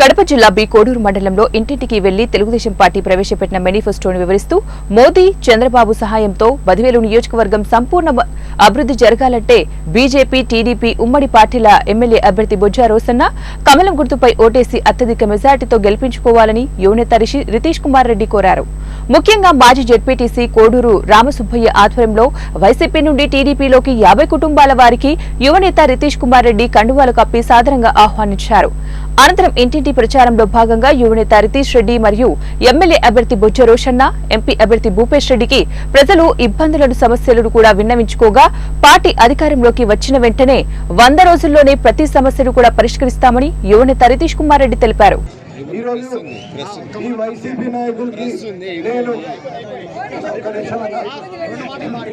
కడప జిల్లా బి కోడూరు మండలంలో ఇంటింటికి వెళ్ళి తెలుగుదేశం పార్టీ ప్రవేశపెట్టిన మేనిఫెస్టోను వివరిస్తూ మోదీ చంద్రబాబు సహాయంతో బదివేలు నియోజకవర్గం సంపూర్ణ అభివృద్ధి జరగాలంటే బీజేపీ టీడీపీ ఉమ్మడి పార్టీల ఎమ్మెల్యే అభ్యర్థి బొజ్జా రోసన్న కమలం గుర్తుపై ఓటేసి అత్యధిక మెజార్టీతో గెలిపించుకోవాలని యువనేత రిషి రితీష్ కుమార్ రెడ్డి కోరారు. ముఖ్యంగా మాజీ జెడ్పీటీసీ కోడూరు రామసుబ్బయ్య ఆధ్వర్యంలో వైసీపీ నుండి టీడీపీలోకి యాభై కుటుంబాల వారికి యువనేత రితీష్ కుమార్ రెడ్డి కండువాలు కప్పి సాదరంగా ఆహ్వానించారు. అనంతరం ఇంటింటి ప్రచారంలో భాగంగా యువనేత రితీష్ రెడ్డి మరియు ఎమ్మెల్యే అభ్యర్థి బొజ్జ రోషన్న ఎంపీ అభ్యర్థి భూపేష్ రెడ్డికి ప్రజలు ఇబ్బందులను సమస్యలను కూడా విన్నవించుకోగా పార్టీ అధికారంలోకి వచ్చిన వెంటనే వంద రోజుల్లోనే ప్రతి సమస్యను కూడా పరిష్కరిస్తామని యువనేత రితీష్ కుమార్ రెడ్డి తెలిపారు. ఈ రోజు ఈ వైసీపీ నాయకులకి నేను నిమిషం.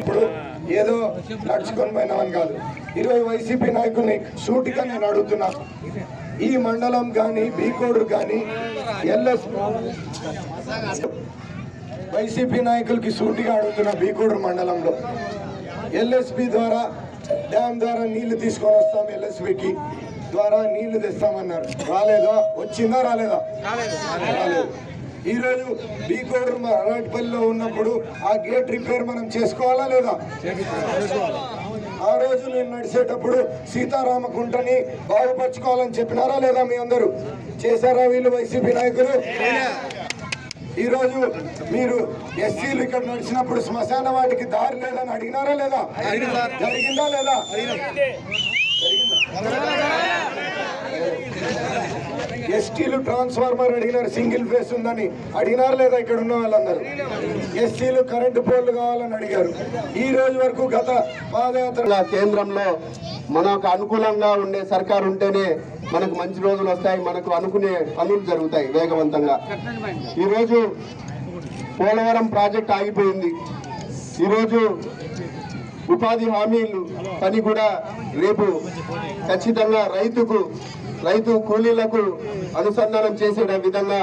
ఇప్పుడు ఏదో నడుచుకొని పోయినామని కాదు. ఈరోజు వైసీపీ నాయకుల్ని సూటిగా నేను అడుగుతున్నా ఈ మండలం కానీ బీకోడూరు కానీ ఎల్ఎస్ వైసీపీ నాయకులకి సూటిగా అడుగుతున్నా బీకోడూరు మండలంలో. ఎల్ఎస్పి ద్వారా డ్యామ్ ద్వారా నీళ్ళు తీసుకొని వస్తాం ఎల్ఎస్పికి. ద్వారా నీళ్ళు తెస్తామన్నారు. రాలేదా? వచ్చిందా? రాలేదా? రాలేదు. ఈరోజు బీకోడూరు అరాటిపల్లిలో ఉన్నప్పుడు ఆ గేట్ రిపేర్ మనం చేసుకోవాలా లేదా? ఆ రోజు నేను నడిచేటప్పుడు సీతారామకుంటని బాగుపరచుకోవాలని చెప్పినారా లేదా మీ అందరూ? చేశారా వీళ్ళు వైసీపీ నాయకులు? ఈ రోజు మీరు ఎస్సీలు ఇక్కడ నడిచినప్పుడు శ్మశాన వాటికి దారి లేదని అడిగినారా లేదా? జరిగిందా లేదా? ఎస్టీలు ట్రాన్స్ఫార్మర్ అడిగినారు సింగిల్ ఫేస్ ఉందని. అడిగినారు లేదా ఇక్కడ ఉన్న వాళ్ళందరూ? ఎస్టీలు కరెంటు పోల్లు కావాలని అడిగారు. ఈ రోజు వరకు గత పాదయాత్ర కేంద్రంలో మనకు అనుకూలంగా ఉండే సర్కార్ ఉంటేనే మనకు మంచి రోజులు వస్తాయి మనకు అనుకునే పనులు జరుగుతాయి వేగవంతంగా. ఈరోజు పోలవరం ప్రాజెక్ట్ ఆగిపోయింది. ఈరోజు ఉపాధి హామీలు పని కూడా రేపు ఖచ్చితంగా రైతుకు రైతు కూలీలకు అనుసంధానం చేసే విధంగా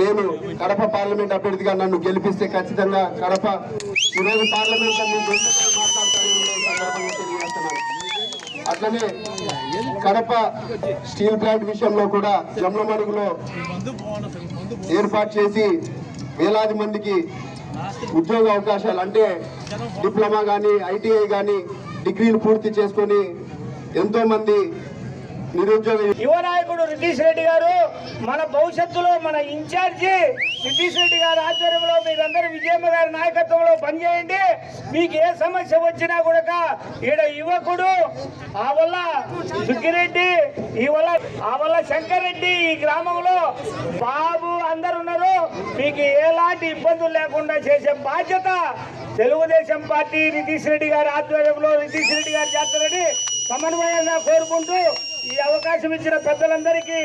నేను కడప పార్లమెంట్ అభ్యర్థిగా నన్ను గెలిపిస్తే ఖచ్చితంగా కడప ఈరోజు పార్లమెంట్ అట్లనే కడప స్టీల్ ప్లాంట్ విషయంలో కూడా జమ్లమడుగులో ఏర్పాటు చేసి వేలాది మందికి ఉద్యోగ అవకాశాలు అంటే డిప్లొమా కానీ ఐటీఐ కానీ డిగ్రీలు పూర్తి చేసుకొని ఎంతో మంది నిరుద్యోగ యువ నాయకుడు రితీష్ రెడ్డి గారు మన భవిష్యత్తులో మన ఇన్ఛార్జి రితీష్ రెడ్డి గారి ఆధ్వర్యంలో మీరందరూ విజయమ్మ గారి నాయకత్వంలో పనిచేయండి. మీకు ఏ సమస్య వచ్చినా కూడా ఈడ యువకుడు ఆ వల్ల సుగ్గిరెడ్డి ఈ వల్ల ఆ వల్ల శంకర్ రెడ్డి ఈ గ్రామంలో బాబు అందరు ఉన్నారు మీకు ఎలాంటి ఇబ్బందులు లేకుండా చేసే బాధ్యత తెలుగుదేశం పార్టీ నితీష్ రెడ్డి గారి ఆధ్వర్యంలో నితీష్ రెడ్డి గారు చేస్తారని సమన్వయంగా కోరుకుంటూ ఈ అవకాశం ఇచ్చిన పెద్దలందరికీ